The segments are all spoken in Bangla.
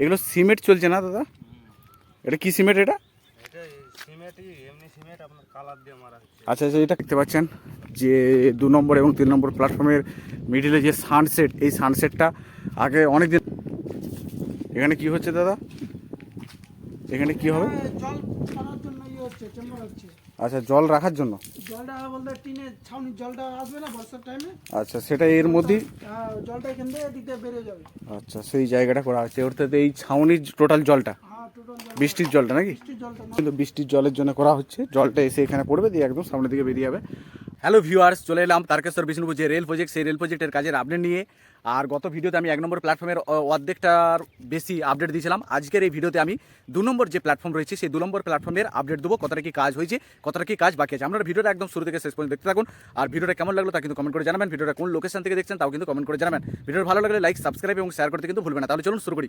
এগুলো সিমেন্ট চলছে না দাদা? এটা কি সিমেন্ট এটা? আচ্ছা আচ্ছা এটা দেখতে পাচ্ছেন যে দু নম্বর এবং তিন নম্বর প্ল্যাটফর্মের মিডিলে যে সানসেট এই সানসেটটা আগে অনেক দিন এখানে কি হচ্ছে দাদা? এখানে কি হবে? জল ছাড়ার জন্য ইয়ে হচ্ছে চেম্বার হচ্ছে। আচ্ছা জল রাখার জন্য? জলটা বলতে টিনের ছাউনির জলটা আসবে না বর্ষার টাইমে আচ্ছা সেটা এর মধ্যেই? জলটা এখান থেকে দিতে বেরিয়ে যাবে। আচ্ছা সেই জায়গাটা করা হচ্ছে অর্থাৎ এই ছাউনির টোটাল জলটা। হ্যাঁ জল বৃষ্টির জলটা নাকি? বৃষ্টির জলটা না। কিন্তু বৃষ্টির জলের জন্য করা হচ্ছে। জলটা এসে এখানে পড়বে দিয়ে একদম সামনের দিকে বেরিয়ে যাবে। হ্যালো ভিউয়ার্স, চলে এলাম তারকেশ্বর বিষ্ণুপুর যে রেল প্রজেক্ট সেই রেল প্রজেক্টের কাজের আপডেট নিয়ে। আর গত ভিডিওতে আমি এক নম্বর প্ল্যাটফর্মের অর্ধেকটার বেশি আপডেট দিয়েছিলাম। আজকের এই ভিডিওতে আমি দু নম্বর যে প্ল্যাটফর্ম রয়েছে, সেই দু নম্বর প্ল্যাটফর্মের আপডেট দেবো, কতটা কি কাজ হয়েছে, কতটা কি কাজ বাকি আছে। আপনারা ভিডিওটা একদম শুরু থেকে শেষ পর্যন্ত দেখতে থাকুন। আর ভিডিওটা কেমন লাগল তা কিন্তু কমেন্ট করে জানাবেন। ভিডিওটা কোন লোকেশন থেকে দেখছেন তাও কিন্তু কমেন্ট করে জানাবেন। ভিডিও ভালো লাগলে লাইক সাবস্ক্রাইব এবং শেয়ার করতে কিন্তু ভুলবেন না। তাহলে চলুন শুরু করি।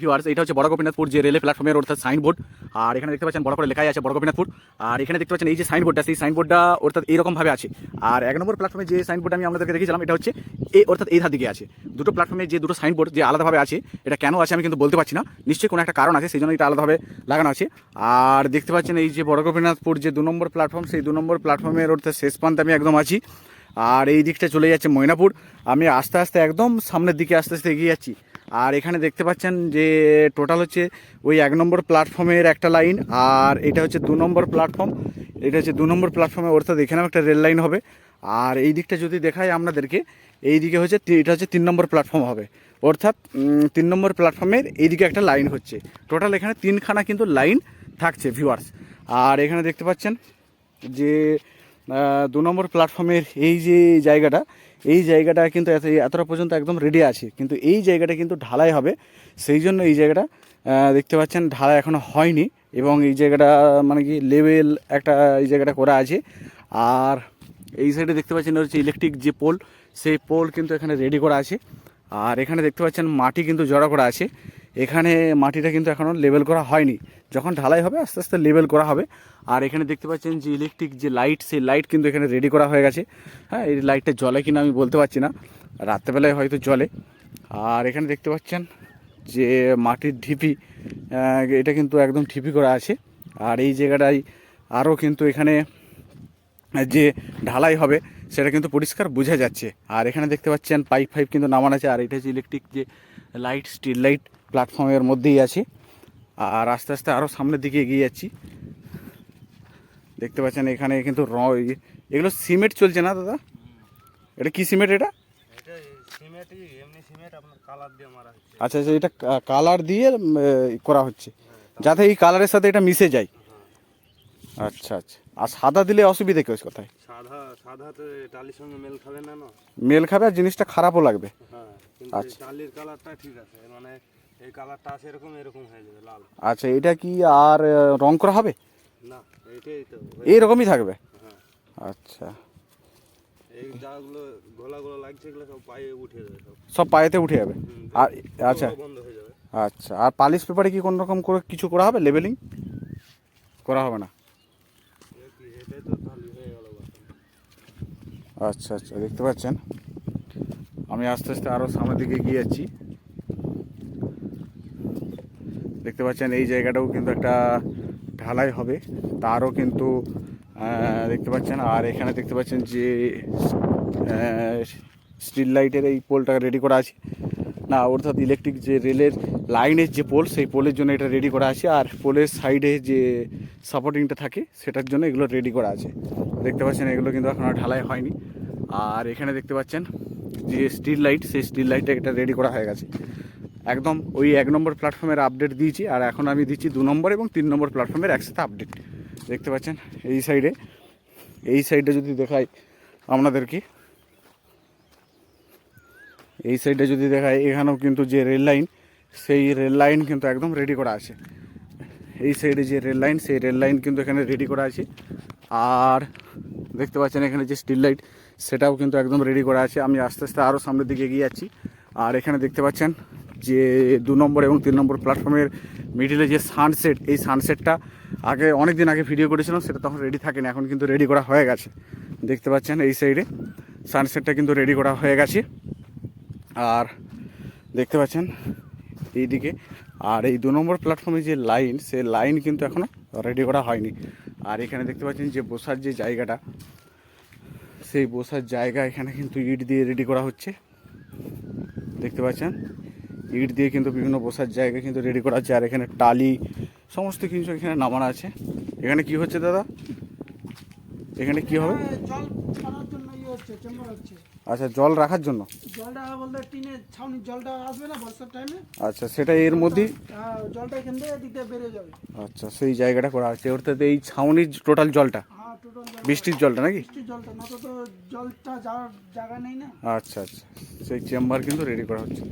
ভিউয়ার্স এটা হচ্ছে বড় গোপীনাথপুর যে রেলে প্ল্যাটফর্মের অর্থাৎ সাইনবোর্ড আর এখানে দেখতে পাচ্ছেন বড় করে লেখাই আছে বড় গোপীনাথপুর। আর এখানে দেখতে পাচ্ছেন এই যে সাইনবোর্ডটা সেই সাইনবোর্ডটা অর্থাৎ এইরকমভাবে আছে। আর এক নম্বর প্ল্যাটফর্মে যে সাইনবোর্ড আমি আপনাদেরকে দেখেছিলাম এটা হচ্ছে এই অর্থাৎ এই ধার দিকে আছে। দুটো প্ল্যাটফর্মে যে দুটো সাইনবোর্ড যে আলাদাভাবে আছে, এটা কেন আছে আমি কিন্তু বলতে পারছি না। নিশ্চয়ই কোনো একটা কারণ আছে, সেই জন্য এটা আলাদাভাবে লাগানো আছে। আর দেখতে পাচ্ছেন এই যে বড় গোপীনাথপুর যে দু নম্বর প্ল্যাটফর্ম সেই দু নম্বর প্ল্যাটফর্মের অর্থাৎ শেষ প্রান্তে আমি একদম আছি। আর এই দিকটা চলে যাচ্ছে ময়নাপুর। আমি আস্তে আস্তে একদম সামনের দিকে আস্তে আস্তে এগিয়ে যাচ্ছি। আর এখানে দেখতে পাচ্ছেন যে টোটাল হচ্ছে ওই এক নম্বর প্ল্যাটফর্মের একটা লাইন আর এটা হচ্ছে দু নম্বর প্ল্যাটফর্ম এটা হচ্ছে দু নম্বর প্ল্যাটফর্মে অর্থাৎ এখানেও একটা রেল লাইন হবে। আর এই দিকটা যদি দেখায় আপনাদেরকে এই দিকে হচ্ছে এটা হচ্ছে তিন নম্বর প্ল্যাটফর্ম হবে। অর্থাৎ তিন নম্বর প্ল্যাটফর্মের এইদিকে একটা লাইন হচ্ছে। টোটাল এখানে তিনখানা কিন্তু লাইন থাকছে ভিউয়ার্স আর এখানে দেখতে পাচ্ছেন যে দু নম্বর প্ল্যাটফর্মের এই যে জায়গাটা, এই জায়গাটা কিন্তু এত এতটা পর্যন্ত একদম রেডি আছে। কিন্তু এই জায়গাটা কিন্তু ঢালাই হবে। সেই জন্য এই জায়গাটা দেখতে পাচ্ছেন ঢালাই এখনও হয়নি এবং এই জায়গাটা মানে কি লেভেল একটা এই জায়গাটা করা আছে। আর এই সাইডে দেখতে পাচ্ছেন হচ্ছে ইলেকট্রিক যে পোল সেই পোল কিন্তু এখানে রেডি করা আছে। আর এখানে দেখতে পাচ্ছেন মাটি কিন্তু জড়ো করা আছে। এখানে মাটিটা কিন্তু এখনও লেভেল করা হয়নি। যখন ঢালাই হবে, আস্তে আস্তে লেভেল করা হবে। আর এখানে দেখতে পাচ্ছেন যে ইলেকট্রিক যে লাইট সেই লাইট কিন্তু এখানে রেডি করা হয়ে গেছে। হ্যাঁ এই লাইটটা জলে কিনা আমি বলতে পারছি না। রাত্রেবেলায় হয়তো জলে আর এখানে দেখতে পাচ্ছেন যে মাটির ঢিপি এটা কিন্তু একদম ঢিপি করা আছে। আর এই জায়গাটায় আরও কিন্তু এখানে যে ঢালাই হবে, সেটা কিন্তু পরিষ্কার বোঝা যাচ্ছে। আর এখানে দেখতে পাচ্ছেন পাইপ ফাইপ কিন্তু নামানো আছে। আর এটা হচ্ছে ইলেকট্রিক যে লাইট স্ট্রিট লাইট প্ল্যাটফর্মের মধ্যেই আছে। আর আস্তে আস্তে আরও সামনের দিকে এগিয়ে যাচ্ছি। দেখতে পাচ্ছেন এখানে কিন্তু র- এগুলো সিমেন্ট চলছে না দাদা? এটা কি সিমেন্ট এটা? আচ্ছা আচ্ছা এটা কালার দিয়ে করা হচ্ছে। যাতে এই কালারের সাথে এটা মিশে যায়। আচ্ছা আচ্ছা। আর সাদা দিলে অসুবিধা কেউ কোথায়? সাদা সাদাতে টালির সঙ্গে মেল খাবে না না? মেল খাবে আর জিনিসটা খারাপও লাগবে। হ্যাঁ আচ্ছা। টালির কালারটা ঠিক আছে। মানে এই কালারটা আছে এরকম এরকম হয়ে যাবে লাল। আচ্ছা এটা কি আর রং করা হবে? না এইটাই তো। এইরকমই থাকবে? হ্যাঁ। আচ্ছা। এই গলাগুলো লাগছে এগুলো সব পায়ে উঠে যাবে সব। পায়েতে উঠে যাবে? আর আচ্ছা। বন্ধ হয়ে যাবে। আচ্ছা আর পালিশ পেপারে কি কোনো রকম করে কিছু করা হবে? লেবেলিং? করা হবে না? এটাই আচ্ছা আচ্ছা দেখতে পাচ্ছেন? আমি আস্তে আস্তে আরও সামনের দিকে এগিয়ে যাচ্ছি। দেখতে পাচ্ছেন, এই জায়গাটাও কিন্তু একটা ঢালাই হবে। তারও কিন্তু দেখতে পাচ্ছেন, আর এখানে দেখতে পাচ্ছেন যে স্ট্রিট লাইটের এই পোলটা রেডি করা আছে। না, অর্থাৎ ইলেকট্রিক যে রেলের লাইনের যে পোল, সেই পোলের জন্য এটা রেডি করা আছে, আর পোলের সাইডে যে সাপোর্টিংটা থাকে, সেটার জন্য এগুলো রেডি করা আছে। দেখতে পাচ্ছেন, এগুলো কিন্তু এখনও ঢালাই হয়নি। আর এখানে দেখতে পাচ্ছেন যে স্টিল লাইট, সেই স্টিল লাইটটা এটা রেডি করা হয়ে গেছে। একদম ওই এক নম্বর প্ল্যাটফর্মের আপডেট দিয়েছি, আর এখন আমি দিচ্ছি দু নম্বর এবং তিন নম্বর প্ল্যাটফর্মের একসাথে আপডেট দেখতে পাচ্ছেন, এই সাইডে এই সাইডে যদি দেখাই আপনাদেরকে, এই সাইডে যদি দেখাই, এখানেও কিন্তু যে রেল লাইন, সেই রেল লাইন কিন্তু একদম রেডি করা আছে। এই সাইডে যে রেল লাইন, সেই রেল লাইন কিন্তু এখানে রেডি করা আছে। আর দেখতে পাচ্ছেন এখানে যে স্টিল লাইট সেটাও কিন্তু একদম রেডি করা আছে। আমি আস্তে আস্তে আরও সামনের দিকে এগিয়ে যাচ্ছি। আর এখানে দেখতে পাচ্ছেন যে দু নম্বর এবং তিন নম্বর প্ল্যাটফর্মের মিডিলে যে সানসেট এই সানসেটটা আগে অনেক দিন আগে ভিডিও করেছিলাম, সেটা তখন রেডি থাকেনি, এখন কিন্তু রেডি করা হয়ে গেছে। দেখতে পাচ্ছেন এই সাইডে সানসেটটা কিন্তু রেডি করা হয়ে গেছে। আর দেখতে পাচ্ছেন এইদিকে। আর এই দু নম্বর প্ল্যাটফর্মে যে লাইন সে লাইন কিন্তু এখনও রেডি করা হয়নি। আর এখানে দেখতে পাচ্ছেন যে বসার যে জায়গাটা, সেই বসার জায়গা এখানে কিন্তু ইট দিয়ে রেডি করা হচ্ছে। দেখতে পাচ্ছেন? ইট দিয়ে কিন্তু বিভিন্ন বসার জায়গা কিন্তু রেডি করা আছে। আর এখানে টালি সমস্ত কিছু এখানে নামানো আছে। এখানে কি হচ্ছে দাদা? এখানে কি হবে? ইয়ে আচ্ছা জল রাখার জন্য? জলটা বলতে জলটা আসবে না বর্ষার টাইমে আচ্ছা সেটা এর জলটা এখান থেকে বেরিয়ে যাবে। আচ্ছা সেই জায়গাটা করা আছে। অর্থাৎ এই ছাউনির টোটাল জলটা? হ্যাঁ টোটাল জল বৃষ্টির জলটা নাকি? জলটা না তো তো জলটা যাওয়ার জায়গা নেই না? আচ্ছা আচ্ছা। সেই চেম্বার কিন্তু রেডি করা হচ্ছে।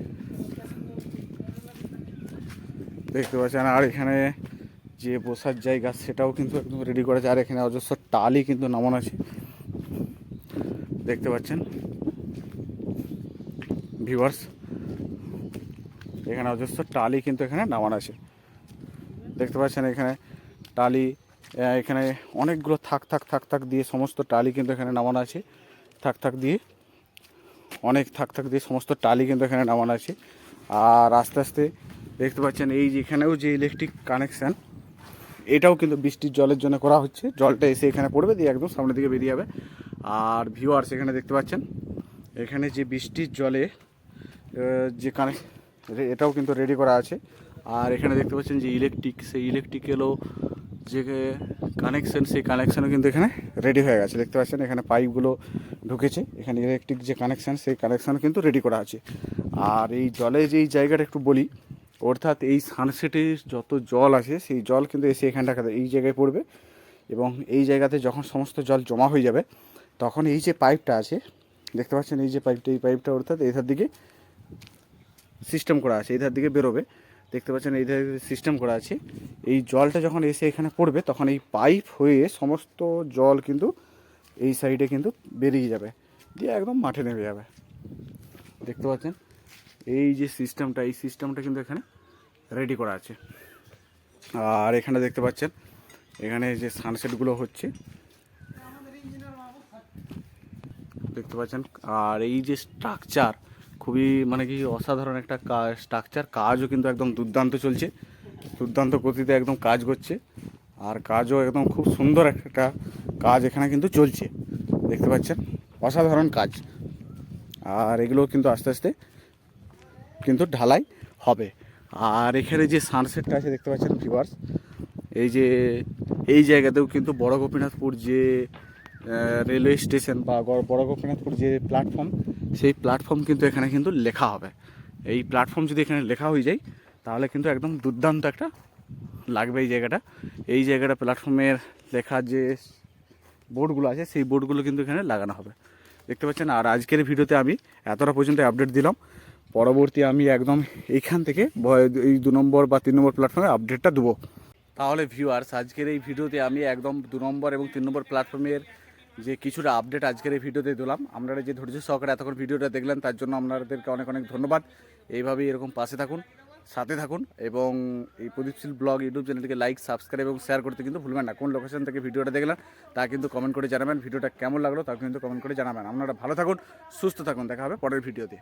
দেখতে পাচ্ছেন। আর এখানে যে বসার জায়গা, সেটাও কিন্তু একদম রেডি করা আছে আর এখানে অজস্র টালি কিন্তু নামানো আছে। দেখতে পাচ্ছেন? ভিউয়ার্স, এখানে অজস্র টালি কিন্তু এখানে নামানো আছে। দেখতে পাচ্ছেন এখানে টালি এখানে অনেকগুলো থাক থাক থাক থাক দিয়ে সমস্ত টালি কিন্তু এখানে নামানো আছে। থাক থাক দিয়ে, অনেক থাক থাক দিয়ে সমস্ত টালি কিন্তু এখানে নামানো আছে। আর আস্তে আস্তে দেখতে পাচ্ছেন, এই যে এখানেও যে ইলেকট্রিক কানেকশান এটাও কিন্তু বৃষ্টির জলের জন্য করা হচ্ছে। জলটা এসে এখানে পড়বে, দিয়ে একদম সামনের দিকে বেরিয়ে যাবে। আর ভিউয়ার্স এখানে দেখতে পাচ্ছেন, এখানে যে বৃষ্টির জলে যে কানেক এটাও কিন্তু রেডি করা আছে। আর এখানে দেখতে পাচ্ছেন যে ইলেকট্রিক সেই ইলেকট্রিক্যালও যে কানেকশন সেই কানেকশানও কিন্তু এখানে রেডি হয়ে গেছে। দেখতে পাচ্ছেন, এখানে পাইপগুলো ঢুকেছে। এখানে ইলেকট্রিক যে কানেকশান সেই কানেকশানও কিন্তু রেডি করা আছে। আর এই জলে যে এই জায়গাটা একটু বলি অর্থাৎ এই সানসেটের যত জল আছে, সেই জল কিন্তু এসে এখানটা এই জায়গায় পড়বে এবং এই জায়গাতে যখন সমস্ত জল জমা হয়ে যাবে, তখন এই যে পাইপটা আছে, দেখতে পাচ্ছেন এই যে পাইপটা, এই পাইপটা অর্থাৎ এধার দিকে সিস্টেম করা আছে এইধার দিকে বেরোবে। দেখতে পাচ্ছেন এই ধারে সিস্টেম করা আছে। এই জলটা যখন এসে এখানে পড়বে, তখন এই পাইপ হয়ে সমস্ত জল কিন্তু এই সাইডে কিন্তু বেরিয়ে যাবে, দিয়ে একদম মাঠে নেমে যাবে। দেখতে পাচ্ছেন? এই যে সিস্টেমটা, এই সিস্টেমটা কিন্তু এখানে রেডি করা আছে। আর এখানে দেখতে পাচ্ছেন, এখানে যে সানসেটগুলো হচ্ছে, দেখতে পাচ্ছেন। আর এই যে স্ট্রাকচার খুবই মানে কি অসাধারণ একটা স্ট্রাকচার কাজও কিন্তু একদম দুর্দান্ত চলছে। দুর্দান্ত গতিতে একদম কাজ করছে। আর কাজও একদম খুব সুন্দর একটা কাজ এখানে কিন্তু চলছে। দেখতে পাচ্ছেন? অসাধারণ কাজ। আর এগুলো কিন্তু আস্তে আস্তে কিন্তু ঢালাই হবে। আর এখানে যে সানসেটটা আছে, দেখতে পাচ্ছেন ভিভার্স এই যে, এই জায়গাতেও কিন্তু বড় গোপীনাথপুর যে রেলওয়ে স্টেশন বা বড় গোপীনাথপুর যে প্ল্যাটফর্ম সেই প্ল্যাটফর্ম কিন্তু এখানে কিন্তু লেখা হবে। এই প্ল্যাটফর্ম যদি এখানে লেখা হয়ে যায়, তাহলে কিন্তু একদম দুর্দান্ত একটা লাগবে এই জায়গাটা। এই জায়গাটা প্ল্যাটফর্মের লেখা যে বোর্ডগুলো আছে, সেই বোর্ডগুলো কিন্তু এখানে লাগানো হবে। দেখতে পাচ্ছেন, আর আজকের ভিডিওতে আমি এতটা পর্যন্ত আপডেট দিলাম। পরবর্তী আমি একদম এইখান থেকে এই দু নম্বর বা তিন নম্বর প্ল্যাটফর্মে আপডেটটা দেবো। তাহলে ভিউয়ার্স আজকের এই ভিডিওতে আমি একদম দু নম্বর এবং তিন নম্বর প্ল্যাটফর্মের যে কিছুটা আপডেট আজকের এই ভিডিওতে দিলাম। আপনারা যে ধৈর্য সহকারে এতক্ষণ ভিডিওটা দেখলেন, তার জন্য আপনাদেরকে অনেক অনেক ধন্যবাদ। এইভাবেই এরকম পাশে থাকুন, সাথে থাকুন এবং এই প্রদীপশীল ব্লগ, ইউটিউব চ্যানেলটিকে লাইক সাবস্ক্রাইব এবং শেয়ার করতে কিন্তু ভুলবেন না। কোন লোকেশন থেকে ভিডিওটা দেখলেন, তা কিন্তু কমেন্ট করে জানাবেন। ভিডিওটা কেমন লাগল, তা কিন্তু কমেন্ট করে জানাবেন। আপনারা ভালো থাকুন, সুস্থ থাকুন। দেখা হবে পরের ভিডিওতে।